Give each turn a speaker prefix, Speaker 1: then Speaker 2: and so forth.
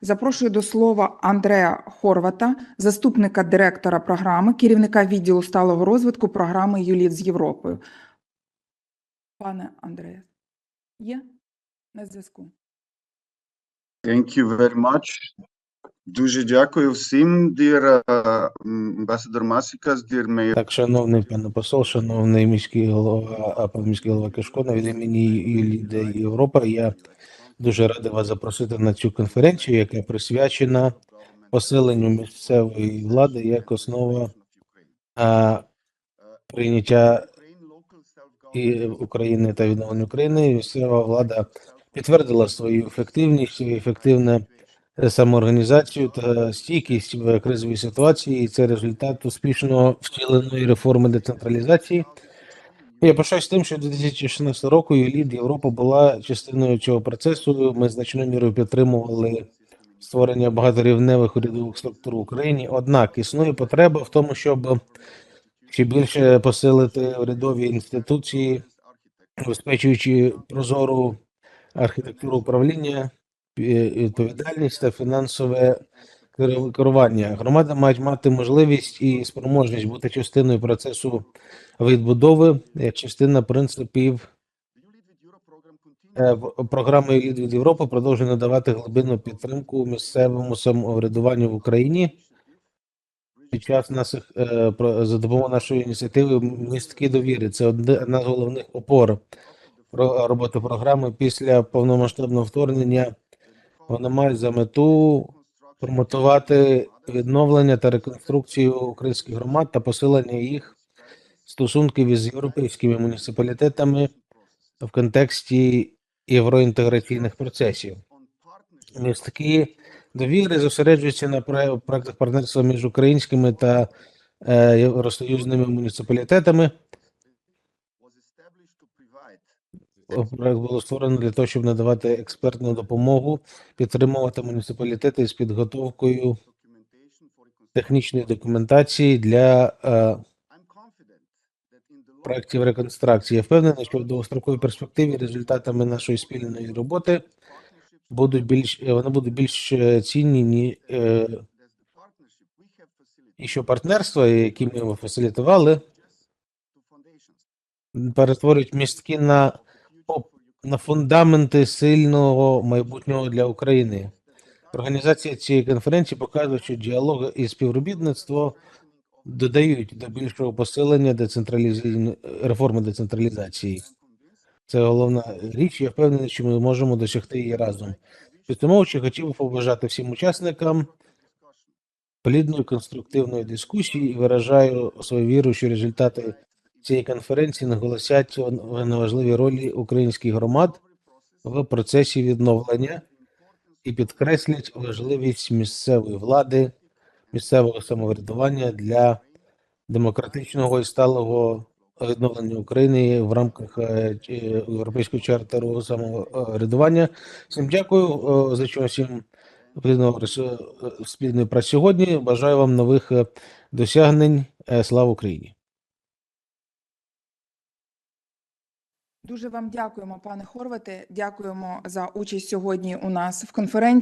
Speaker 1: Запрошую до слова Андрея Хорвата, заступника директора програми, керівника відділу сталого розвитку програми ЮЛІТ з Європою. Пане Андреє, є на зв'язку?
Speaker 2: Thank you very much. Дуже дякую всім, dear uh, Ambassador Masikas, dear
Speaker 3: Так, шановний пане посол, шановний міський голова, а міський голова Кишкона, від імені Юліде Європа, я дуже радий вас запросити на цю конференцію, яка присвячена посиленню місцевої влади як основа а, прийняття і України та відновлення України. Місцева влада підтвердила свою ефективність, свою ефективне самоорганізацію та стійкість в кризовій ситуації. І це результат успішно втіленої реформи децентралізації. Я пишаюсь тим, що 2016 року ЮЛІД Європа була частиною цього процесу. Ми значною мірою підтримували створення багаторівневих урядових структур в Україні. Однак існує потреба в тому, щоб ще більше посилити урядові інституції, забезпечуючи прозору архітектуру управління, відповідальність та фінансове керування. Громади мають мати можливість і спроможність бути частиною процесу відбудови, як частина принципів е, програми «Лід від Європи продовжує надавати глибинну підтримку місцевому самоврядуванню в Україні. Під час наших е, за допомогою нашої ініціативи містки довіри. Це одна з головних опор про роботи програми після повномасштабного вторгнення. Вона має за мету промотувати відновлення та реконструкцію українських громад та посилення їх стосунків із європейськими муніципалітетами в контексті євроінтеграційних процесів. Містки довіри зосереджуються на проектах партнерства між українськими та е, євросоюзними муніципалітетами. Проект було створено для того, щоб надавати експертну допомогу, підтримувати муніципалітети з підготовкою технічної документації для е, проєктів реконструкції. Я впевнений, що в довгостроковій перспективі результатами нашої спільної роботи будуть більш е, вони будуть більш е, цінні, ні, е, і що партнерства, які ми фасилітували, перетворюють містки на, на фундаменти сильного майбутнього для України. Організація цієї конференції показує, що діалог і співробітництво додають до більшого посилення децентралізаційної реформи децентралізації. Це головна річ. Я впевнений, що ми можемо досягти її разом. Підсумовуючи, хотів би побажати всім учасникам плідної конструктивної дискусії і виражаю свою віру, що результати цієї конференції наголосять на важливій ролі українських громад в процесі відновлення і підкреслять важливість місцевої влади, місцевого самоврядування для демократичного і сталого відновлення України в рамках е, Європейського чартеру самоврядування. Всім дякую за що всім е, спільної праці сьогодні. Бажаю вам нових е, досягнень. Слава Україні!
Speaker 1: Дуже вам дякуємо, пане Хорвате. Дякуємо за участь сьогодні у нас в конференції.